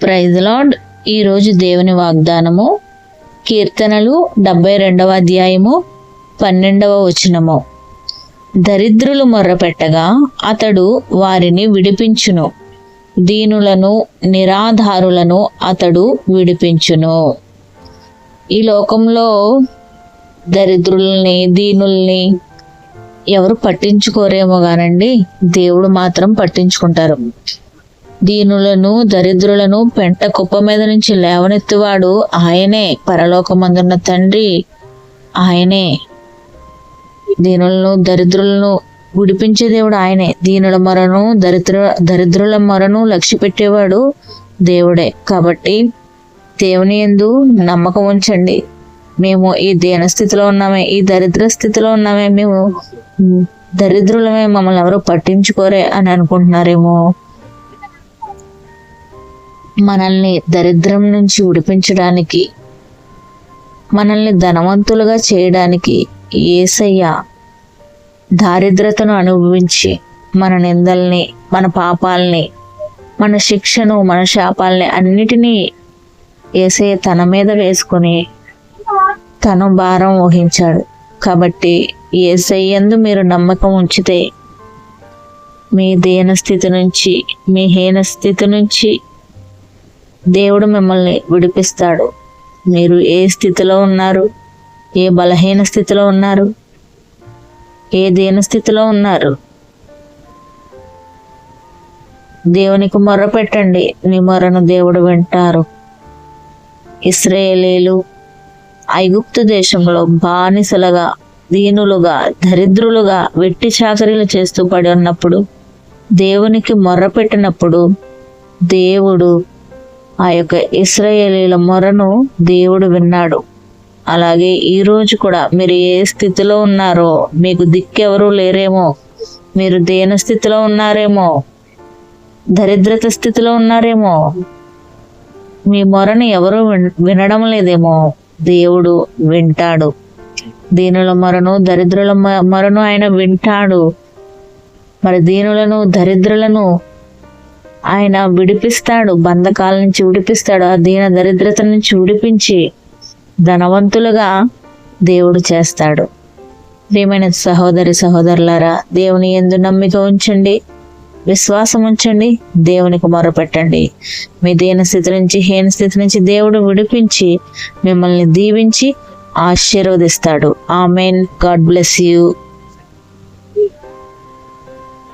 Praise lord ఈరోజు దేవుని వాగ్దానము కీర్తనలు డెబ్బై రెండవ అధ్యాయము పన్నెండవ వచనము. దరిద్రులు మొర్రపెట్టగా అతడు వారిని విడిపించును. దీనులను నిరాధారులను అతడు విడిపించును. ఈ లోకంలో దరిద్రుల్ని దీనుల్ని ఎవరు పట్టించుకోరేమో గానండి దేవుడు మాత్రం పట్టించుకుంటారు. దీనులను దరిద్రులను పెంట కుప్ప మీద నుంచి లేవనెత్తువాడు ఆయనే పరలోకమందున్న తండ్రి ఆయనే. దీనులను దరిద్రులను గుడిపించే దేవుడు ఆయనే. దీనుల మొరను దరిద్ర దరిద్రుల మొరను లక్ష్య పెట్టేవాడు దేవుడే. కాబట్టి దేవుని ఎందు నమ్మకం ఉంచండి. మేము ఈ దీన స్థితిలో ఉన్నామే ఈ దరిద్ర స్థితిలో ఉన్నామే మేము దరిద్రులమే మమ్మల్ని ఎవరు పట్టించుకోరే అని అనుకుంటున్నారేమో. మనల్ని దరిద్రం నుంచి విడిపించడానికి మనల్ని ధనవంతులుగా చేయడానికి ఏసయ్య దారిద్రతను అనుభవించి మన నిందల్ని మన పాపాల్ని మన శిక్షను మన శాపాలని అన్నిటినీ ఏసయ్య తన మీద వేసుకొని తను భారం వహించాడు. కాబట్టి ఏసయ్యందు మీరు నమ్మకం ఉంచితే మీ దీనస్థితి నుంచి మీ హీన స్థితి నుంచి దేవుడు మిమ్మల్ని విడిపిస్తాడు. మీరు ఏ స్థితిలో ఉన్నారు? ఏ బలహీన స్థితిలో ఉన్నారు? ఏ దీన స్థితిలో ఉన్నారు? దేవునికి మొర్ర పెట్టండి మీ మొరను దేవుడు వింటారు. ఇస్రాయేలీలు ఐగుప్తు దేశంలో బానిసలుగా దీనులుగా దరిద్రులుగా వెట్టి చాకరీలు చేస్తూ పడి ఉన్నప్పుడు దేవునికి మొర్ర పెట్టినప్పుడు దేవుడు ఆ యొక్క ఇస్రాయేలీల మొరను దేవుడు విన్నాడు. అలాగే ఈరోజు కూడా మీరు ఏ స్థితిలో ఉన్నారో మీకు దిక్కెవరూ లేరేమో మీరు దేన స్థితిలో ఉన్నారేమో దరిద్రత స్థితిలో ఉన్నారేమో మీ మొరని ఎవరు విన్- వినడం లేదేమో దేవుడు వింటాడు. దీనుల మొరను దరిద్రుల మొరను ఆయన వింటాడు. మరి దీనులను దరిద్రులను ఆయన విడిపిస్తాడు బంధకాల నుంచి విడిపిస్తాడు ఆ దీన దరిద్రత నుంచి విడిపించి ధనవంతులుగా దేవుడు చేస్తాడు. ప్రియమైన సహోదరి సహోదరులారా దేవుని ఎందు నమ్మిక ఉంచండి విశ్వాసం ఉంచండి దేవునికి మొరపెట్టండి. మీ దీన స్థితి నుంచి హీన స్థితి నుంచి దేవుడు విడిపించి మిమ్మల్ని దీవించి ఆశీర్వదిస్తాడు. ఆమెన్. God bless you.